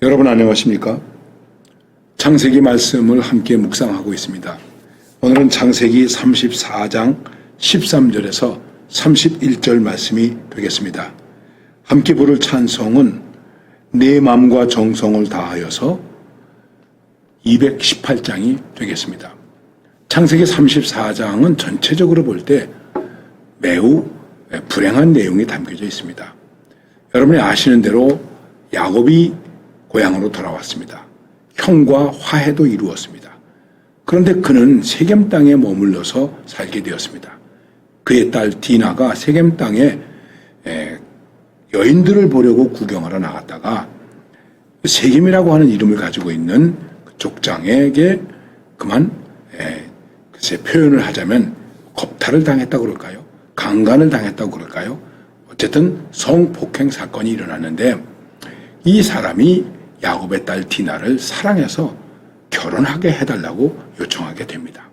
여러분 안녕하십니까? 창세기 말씀을 함께 묵상하고 있습니다. 오늘은 창세기 34장 13절에서 31절 말씀이 되겠습니다. 함께 부를 찬송은 내 마음과 정성을 다하여서 218장이 되겠습니다. 창세기 34장은 전체적으로 볼 때 매우 불행한 내용이 담겨져 있습니다. 여러분이 아시는 대로 야곱이 고향으로 돌아왔습니다. 형과 화해도 이루었습니다. 그런데 그는 세겜 땅에 머물러서 살게 되었습니다. 그의 딸 디나가 세겜 땅에 에, 여인들을 보려고 구경하러 나갔다가 세겜이라고 하는 이름을 가지고 있는 그 족장에게 그만 에, 글쎄 표현을 하자면 겁탈을 당했다고 그럴까요? 강간을 당했다고 그럴까요? 어쨌든 성폭행 사건이 일어났는데 이 사람이 야곱의 딸 디나를 사랑해서 결혼하게 해달라고 요청하게 됩니다.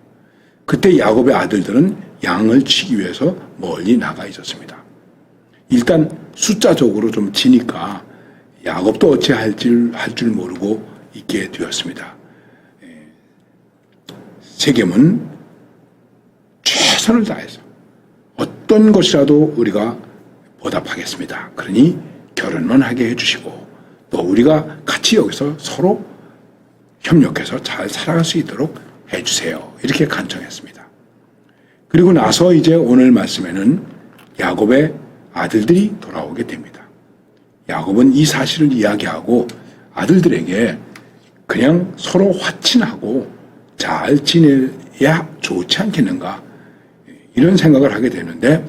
그때 야곱의 아들들은 양을 치기 위해서 멀리 나가 있었습니다. 일단 숫자적으로 좀 지니까 야곱도 어찌 할줄 할 줄 모르고 있게 되었습니다. 에, 세겜은 최선을 다해서 어떤 것이라도 우리가 보답하겠습니다. 그러니 결혼만 하게 해주시고 또 우리가 같이 여기서 서로 협력해서 잘 살아갈 수 있도록 해주세요. 이렇게 간청했습니다. 그리고 나서 이제 오늘 말씀에는 야곱의 아들들이 돌아오게 됩니다. 야곱은 이 사실을 이야기하고 아들들에게 그냥 서로 화친하고 잘 지내야 좋지 않겠는가 이런 생각을 하게 되는데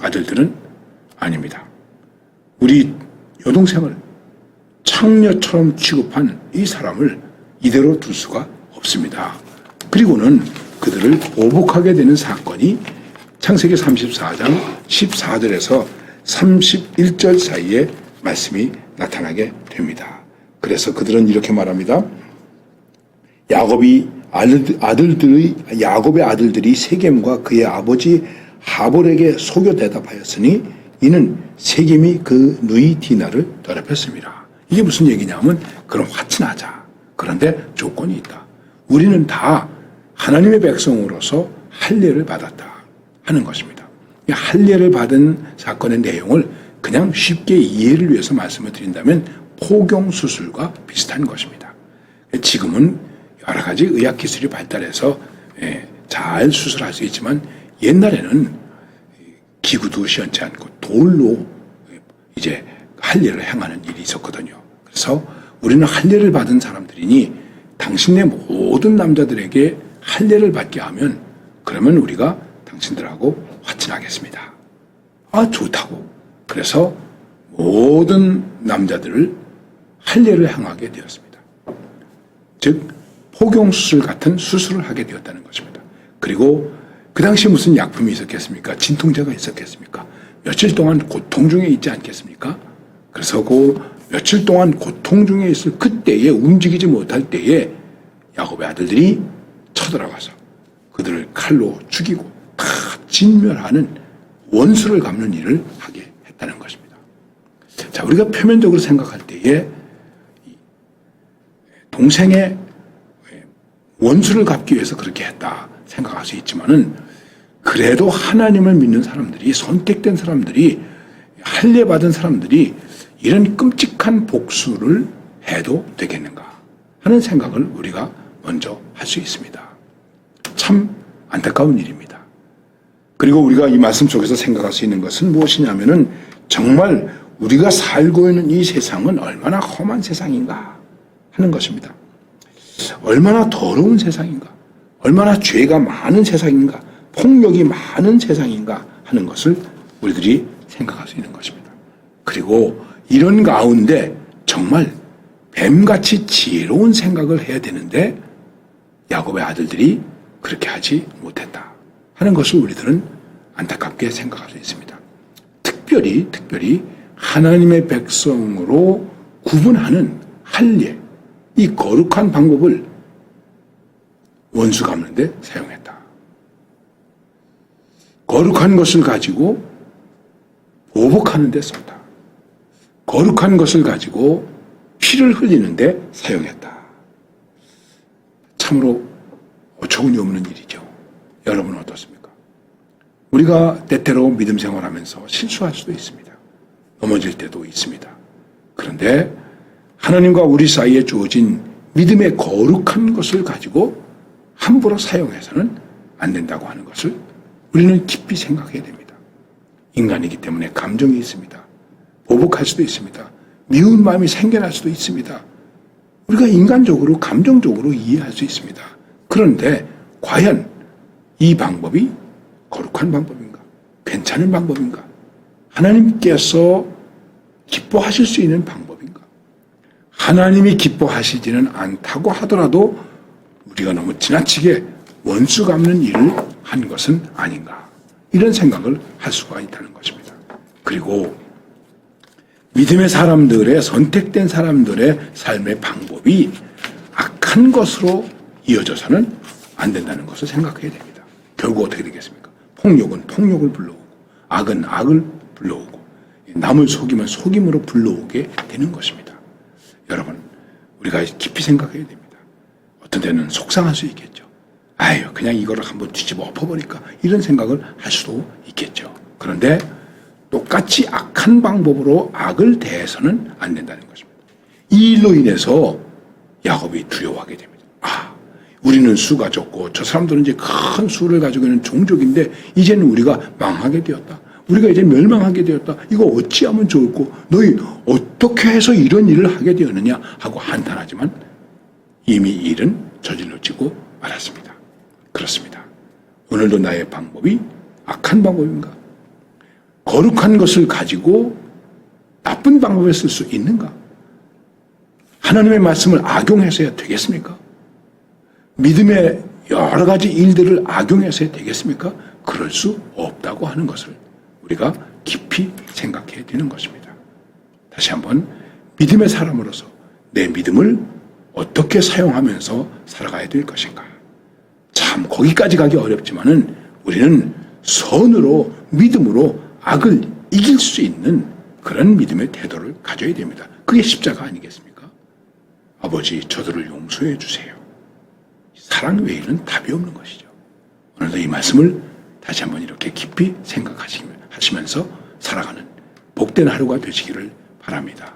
아들들은 아닙니다. 우리 여동생을 창녀처럼 취급한 이 사람을 이대로 둘 수가 없습니다. 그리고는 그들을 보복하게 되는 사건이 창세기 34장 14절에서 31절 사이에 말씀이 나타나게 됩니다. 그래서 그들은 이렇게 말합니다. 야곱이 아들들의 야곱의 아들들이 세겜과 그의 아버지 하볼에게 속여 대답하였으니 이는 세겜이 그 누이 디나를 더럽혔습니다. 이게 무슨 얘기냐면 그럼 화친하자. 그런데 조건이 있다. 우리는 다 하나님의 백성으로서 할례를 받았다 하는 것입니다. 이 할례를 받은 사건의 내용을 그냥 쉽게 이해를 위해서 말씀을 드린다면 포경 수술과 비슷한 것입니다. 지금은 여러 가지 의학 기술이 발달해서 예, 잘 수술할 수 있지만 옛날에는 기구도 시원치 않고 돌로 이제 할례를 행하는 일이 있었거든요. 그래서 우리는 할례를 받은 사람들이니 당신네 모든 남자들에게 할례를 받게 하면 그러면 우리가 당신들하고 화친하겠습니다. 아 좋다고. 그래서 모든 남자들을 할례를 행하게 되었습니다. 즉 포경 수술 같은 수술을 하게 되었다는 것입니다. 그리고 그 당시 무슨 약품이 있었겠습니까? 진통제가 있었겠습니까? 며칠 동안 고통 중에 있지 않겠습니까? 그래서 그 며칠 동안 고통 중에 있을 그때에 움직이지 못할 때에 야곱의 아들들이 쳐들어가서 그들을 칼로 죽이고 다 진멸하는 원수를 갚는 일을 하게 했다는 것입니다. 자, 우리가 표면적으로 생각할 때에 동생의 원수를 갚기 위해서 그렇게 했다 생각할 수 있지만은 그래도 하나님을 믿는 사람들이 선택된 사람들이 할례 받은 사람들이 이런 끔찍한 복수를 해도 되겠는가 하는 생각을 우리가 먼저 할 수 있습니다. 참 안타까운 일입니다. 그리고 우리가 이 말씀 속에서 생각할 수 있는 것은 무엇이냐면은 정말 우리가 살고 있는 이 세상은 얼마나 험한 세상인가 하는 것입니다. 얼마나 더러운 세상인가, 얼마나 죄가 많은 세상인가, 폭력이 많은 세상인가 하는 것을 우리들이 생각할 수 있는 것입니다. 그리고 이런 가운데 정말 뱀같이 지혜로운 생각을 해야 되는데 야곱의 아들들이 그렇게 하지 못했다 하는 것을 우리들은 안타깝게 생각할 수 있습니다. 특별히 특별히 하나님의 백성으로 구분하는 할례 이 거룩한 방법을 원수 갚는데 사용했다. 거룩한 것을 가지고 보복하는 데 썼다. 거룩한 것을 가지고 피를 흘리는데 사용했다. 참으로 어처구니 없는 일이죠. 여러분은 어떻습니까? 우리가 때때로 믿음 생활하면서 실수할 수도 있습니다. 넘어질 때도 있습니다. 그런데 하나님과 우리 사이에 주어진 믿음의 거룩한 것을 가지고 함부로 사용해서는 안 된다고 하는 것을 우리는 깊이 생각해야 됩니다. 인간이기 때문에 감정이 있습니다. 보복할 수도 있습니다. 미운 마음이 생겨날 수도 있습니다. 우리가 인간적으로, 감정적으로 이해할 수 있습니다. 그런데 과연 이 방법이 거룩한 방법인가? 괜찮은 방법인가? 하나님께서 기뻐하실 수 있는 방법인가? 하나님이 기뻐하시지는 않다고 하더라도 우리가 너무 지나치게 원수 갚는 일을 한 것은 아닌가? 이런 생각을 할 수가 있다는 것입니다. 그리고 믿음의 사람들의 선택된 사람들의 삶의 방법이 악한 것으로 이어져서는 안 된다는 것을 생각해야 됩니다. 결국 어떻게 되겠습니까? 폭력은 폭력을 불러오고 악은 악을 불러오고 남을 속이면 속임으로 불러오게 되는 것입니다. 여러분, 우리가 깊이 생각해야 됩니다. 어떤 때는 속상할 수 있겠죠. 아유, 그냥 이거를 한번 뒤집어 엎어버릴까? 이런 생각을 할 수도 있겠죠. 그런데 똑같이 악한 방법으로 악을 대해서는 안 된다는 것입니다. 이 일로 인해서 야곱이 두려워하게 됩니다. 아, 우리는 수가 적고 저 사람들은 이제 큰 수를 가지고 있는 종족인데 이제는 우리가 망하게 되었다. 우리가 이제 멸망하게 되었다. 이거 어찌하면 좋을고 너희 어떻게 해서 이런 일을 하게 되었느냐 하고 한탄하지만 이미 일은 저질러지고 말았습니다. 그렇습니다. 오늘도 나의 방법이 악한 방법인가? 거룩한 것을 가지고 나쁜 방법에 쓸 수 있는가? 하나님의 말씀을 악용해서야 되겠습니까? 믿음의 여러 가지 일들을 악용해서야 되겠습니까? 그럴 수 없다고 하는 것을 우리가 깊이 생각해야 되는 것입니다. 다시 한번 믿음의 사람으로서 내 믿음을 어떻게 사용하면서 살아가야 될 것인가? 참 거기까지 가기 어렵지만은 우리는 선으로 믿음으로 악을 이길 수 있는 그런 믿음의 태도를 가져야 됩니다. 그게 십자가 아니겠습니까? 아버지 저들을 용서해 주세요. 사랑 외에는 답이 없는 것이죠. 오늘도 이 말씀을 다시 한번 이렇게 깊이 생각하시면서 살아가는 복된 하루가 되시기를 바랍니다.